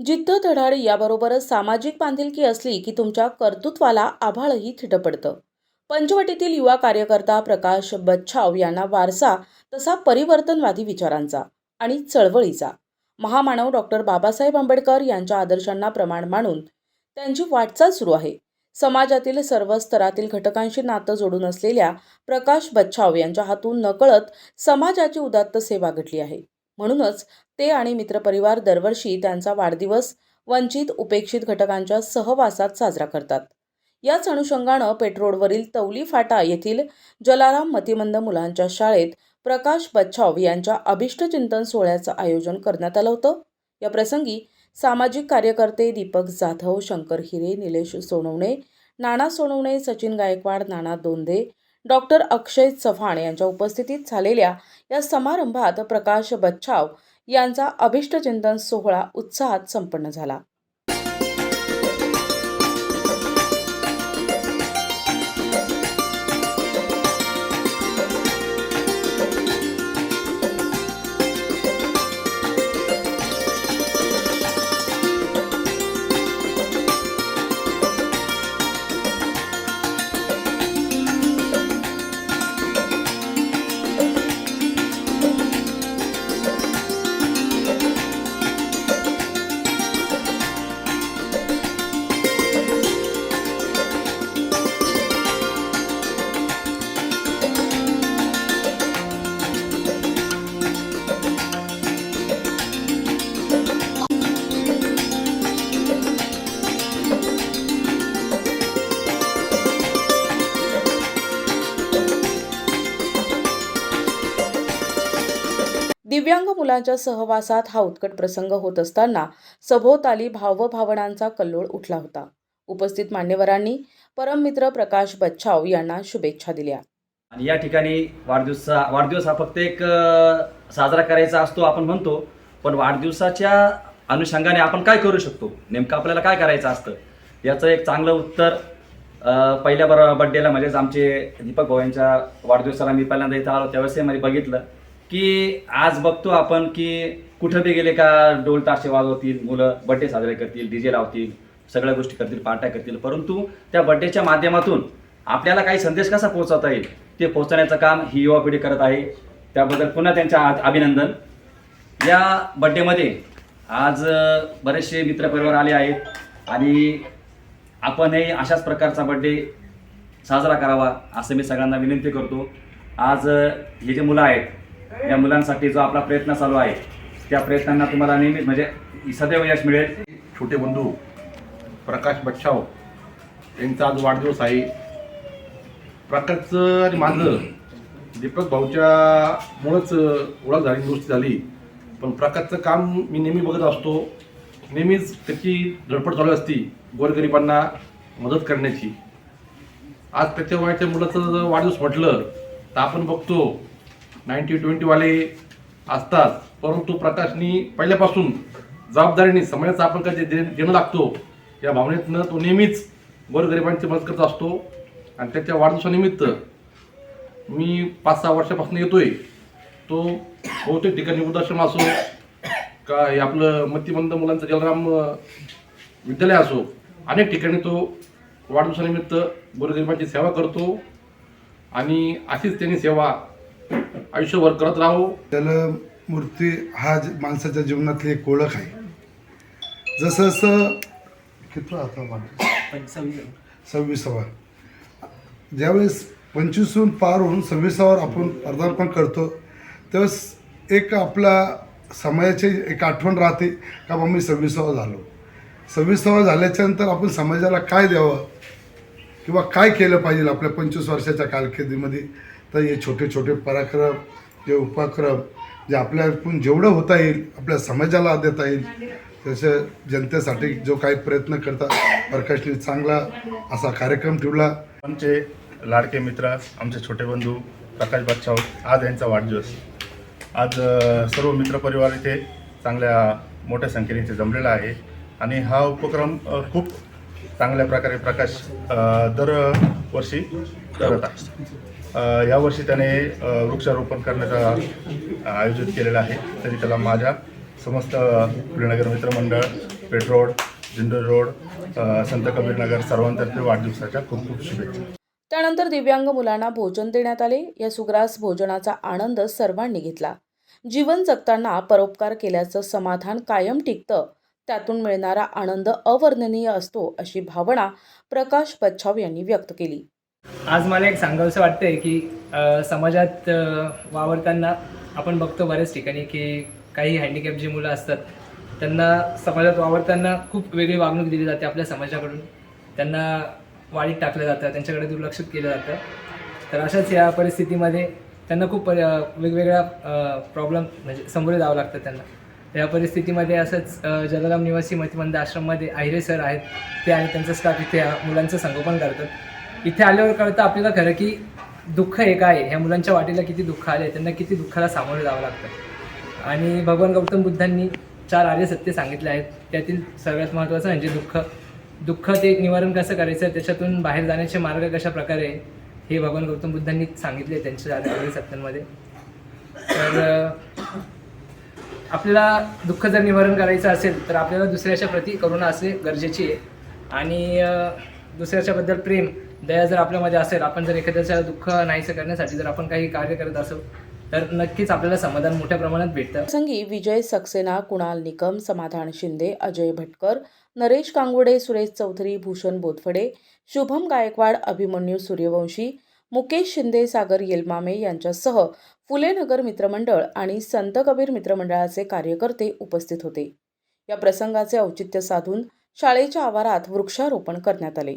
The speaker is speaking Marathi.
जिद्द धडाड याबरोबरच सामाजिक बांधिलकी असली की तुमच्या कर्तृत्वाला आभाळही थिट पडतं. पंचवटीतील युवा कार्यकर्ता प्रकाश बच्छाव यांना वारसा तसा परिवर्तनवादी विचारांचा आणि चळवळीचा. महामानव डॉक्टर बाबासाहेब आंबेडकर यांच्या आदर्शांना प्रमाण मानून त्यांची वाटचाल सुरू आहे. समाजातील सर्व स्तरातील घटकांशी नातं जोडून असलेल्या प्रकाश बच्छाव यांच्या हातून नकळत समाजाची उदात्त सेवा घडली आहे. म्हणूनच ते आणि मित्रपरिवार दरवर्षी त्यांचा वाढदिवस वंचित उपेक्षित घटकांच्या सहवासात साजरा करतात. याच अनुषंगानं पेट्रोडवरील तवली फाटा येथील जलाराम मतिमंद मुलांच्या शाळेत प्रकाश बच्छाव यांच्या अभिष्टचिंतन सोहळ्याचं आयोजन करण्यात आलं होतं. या प्रसंगी सामाजिक कार्यकर्ते दीपक जाधव शंकर हिरे निलेश सोनवणे नाना सोनवणे सचिन गायकवाड नाना दोंदे डॉक्टर अक्षय चव्हाण यांच्या उपस्थितीत झालेल्या या समारंभात प्रकाश बच्छाव यांचा अभिष्टचिंतन सोहळा उत्साहात संपन्न झाला. दिव्यांग मुलांच्या सहवासात हा उत्कट प्रसंग होत असताना सभोवताली भावभावनांचा कल्लोळ उठला होता. उपस्थित मान्यवरांनी परममित्र प्रकाश बच्छाव यांना शुभेच्छा दिल्या. आणि या ठिकाणी वाढदिवसा वाढदिवस हा फक्त एक साजरा करायचा असतो आपण म्हणतो पण वाढदिवसाच्या अनुषंगाने आपण काय करू शकतो? नेमकं आपल्याला काय करायचं असतं? याचं एक चांगलं उत्तर पहिल्या बर बड्डेला म्हणजेच आमचे दीपक भाऊ यांच्या वाढदिवसाला मी पहिल्यांदा इथं आलो त्यावेळेस मी बघितलं. की आज बघतो आपण की कुठं बी गेले का डोल ताशे वाजवतील मुलं बड्डे साजरे करतील डीजे लावतील सगळ्या गोष्टी करतील पार्ट्या करतील. परंतु त्या बड्डेच्या माध्यमातून आपल्याला काही संदेश कसा पोहोचवता येईल? ते पोहोचवण्याचं काम ही युवा पिढी करत आहे. त्याबद्दल पुन्हा त्यांच्या अभिनंदन. या बड्डेमध्ये आज बरेचसे मित्रपरिवार आले आहेत आणि आपणही अशाच प्रकारचा बड्डे साजरा करावा असं मी सगळ्यांना विनंती करतो. आज हे जे मुलं आहेत या मुलांसाठी जो आपला प्रयत्न चालू आहे त्या प्रयत्नांना तुम्हाला नेहमी म्हणजे सदैव यश मिळेल. छोटे बंधू प्रकाश बच्छाव यांचा आज वाढदिवस आहे. प्रकाशचं आणि माझं दीपक भाऊच्या मुळंच ओळख झाली गोष्ट झाली. पण प्रकाशचं काम मी नेहमी बघत असतो. नेहमीच त्याची धडपड चालू असती गोरगरिबांना मदत करण्याची. आज त्याच्या वयाच्या मुलाचं वाढदिवस म्हटलं तर आपण बघतो नाईन्टी ट्वेंटीवाले असतात. परंतु प्रकाशनी पहिल्यापासून जबाबदारीने समाजाचा आपण कधी दे देणं लागतो या भावनेतनं तो नेहमीच गोरगरिबांची मदत करत असतो. आणि त्याच्या वाढदिवसानिमित्त मी पाच सहा वर्षापासून येतोय. तो बहुतेक ठिकाणी वृद्धाश्रम असो का हे आपलं मतिमंद मुलांचं जलराम विद्यालय असो अनेक ठिकाणी तो वाढदिवसानिमित्त गोरगरिबांची सेवा करतो. आणि अशीच त्यांनी सेवा आयुष्यभर करत राहो. त्याला मूर्ती हा ज- माणसाच्या जीवनातली एक ओळख आहे. जसं जसं किती आता सव्वीसावा. ज्यावेळेस पंचवीसहून पार होऊन सव्वीसावर आपण पदार्पण करतो त्यावेळेस एक आपला समाजाची एक आठवण राहते का बा मी सव्वीसावा झालो. सव्वीसावा झाल्याच्यानंतर आपण समाजाला काय द्यावं? किंवा काय केलं पाहिजे आपल्या पंचवीस वर्षाच्या कालखेदीमध्ये तर हे छोटे छोटे पराक्रम जे उपक्रम जे आपल्याकडून जेवढं होता येईल आपल्या समाजाला देता येईल तसं जनतेसाठी जो काही प्रयत्न करतात प्रकाशने चांगला असा कार्यक्रम ठेवला. आमचे लाडके मित्र आमचे छोटे बंधू प्रकाश बादशाह आज यांचा वाढदिवस. आज सर्व मित्रपरिवार इथे चांगल्या मोठ्या संख्येने इथे जमलेला आहे. आणि हा उपक्रम खूप चांगल्या प्रकारे प्रकाश दर दरवर्षी करत आहे. यावर्षी त्याने वृक्षारोपण करण्याचा आयोजित केलेलं आहे. तरी त्याला माझ्या समस्त फुलेनगर मित्रमंडळ पेट्रोड जिंदर रोड संत कबीरनगर सर्वांतर्फे वाढदिवसाच्या खूप खूप शुभेच्छा. त्यानंतर दिव्यांग मुलांना भोजन देण्यात आले. या सुग्रास भोजनाचा आनंद सर्वांनी घेतला. जीवन जगताना परोपकार केल्याचं समाधान कायम टिकतं. त्यातून मिळणारा आनंद अवर्णनीय असतो अशी भावना प्रकाश पच्छाव यांनी व्यक्त केली. आज मला एक सांगावंसं वाटतंय की समाजात वावरताना आपण बघतो बऱ्याच ठिकाणी की काही हँडिकॅप जी मुलं असतात त्यांना समाजात वावरताना खूप वेगळी वागणूक दिली जाते आपल्या समाजाकडून. त्यांना वाळीत टाकलं जातं त्यांच्याकडे दुर्लक्षित केलं जातं. तर अशाच या परिस्थितीमध्ये त्यांना खूप वेगवेगळ्या प्रॉब्लेम म्हणजे सामोरे जावं लागतं त्यांना. या परिस्थितीमध्ये असंच अ, जलाराम निवासी मतिमंद आश्रममध्ये आहिरे सर आहेत. ते आणि त्यांचा स्टाफ इथे मुलांचं संगोपन करतात. इथे आल्यावर कळतं आपल्याला खरं की दुःख हे काय आहे? ह्या मुलांच्या वाटेला किती दुःख आले त्यांना किती दुःखाला सामोरे जावं लागतं? आणि भगवान गौतम बुद्धांनी चार आर्य सत्य सांगितले आहेत. त्यातील सगळ्यात महत्त्वाचं म्हणजे दुःख. दुःख ते निवारण कसं करायचं? त्याच्यातून बाहेर जाण्याचे मार्ग कशा प्रकारे हे भगवान गौतम बुद्धांनी सांगितले त्यांच्या आर्य सत्यांमध्ये तर आपल्याला दुःख जर निवारण करायचं असेल तर आपल्याला दुसऱ्याच्या प्रती करुणा असणे गरजेची आहे. आणि दुसऱ्याच्याबद्दल प्रेम दया जर आपल्यामध्ये असेल आपण जर एखाद्याच्या दुःख नाहीसं करण्यासाठी जर आपण काही कार्य करत असू तर नक्कीच आपल्याला समाधान मोठ्या प्रमाणात भेटतं. प्रसंगी विजय सक्सेना कुणाल निकम समाधान शिंदे अजय भटकर नरेश कांगोडे सुरेश चौधरी भूषण बोधफडे शुभम गायकवाड अभिमन्यू सूर्यवंशी मुकेश शिंदे सागर येलमामे यांच्यासह फुले नगर मित्रमंडळ आणि संत कबीर मित्रमंडळाचे कार्यकर्ते उपस्थित होते. या प्रसंगाचे औचित्य साधून शाळेच्या आवारात वृक्षारोपण करण्यात आले.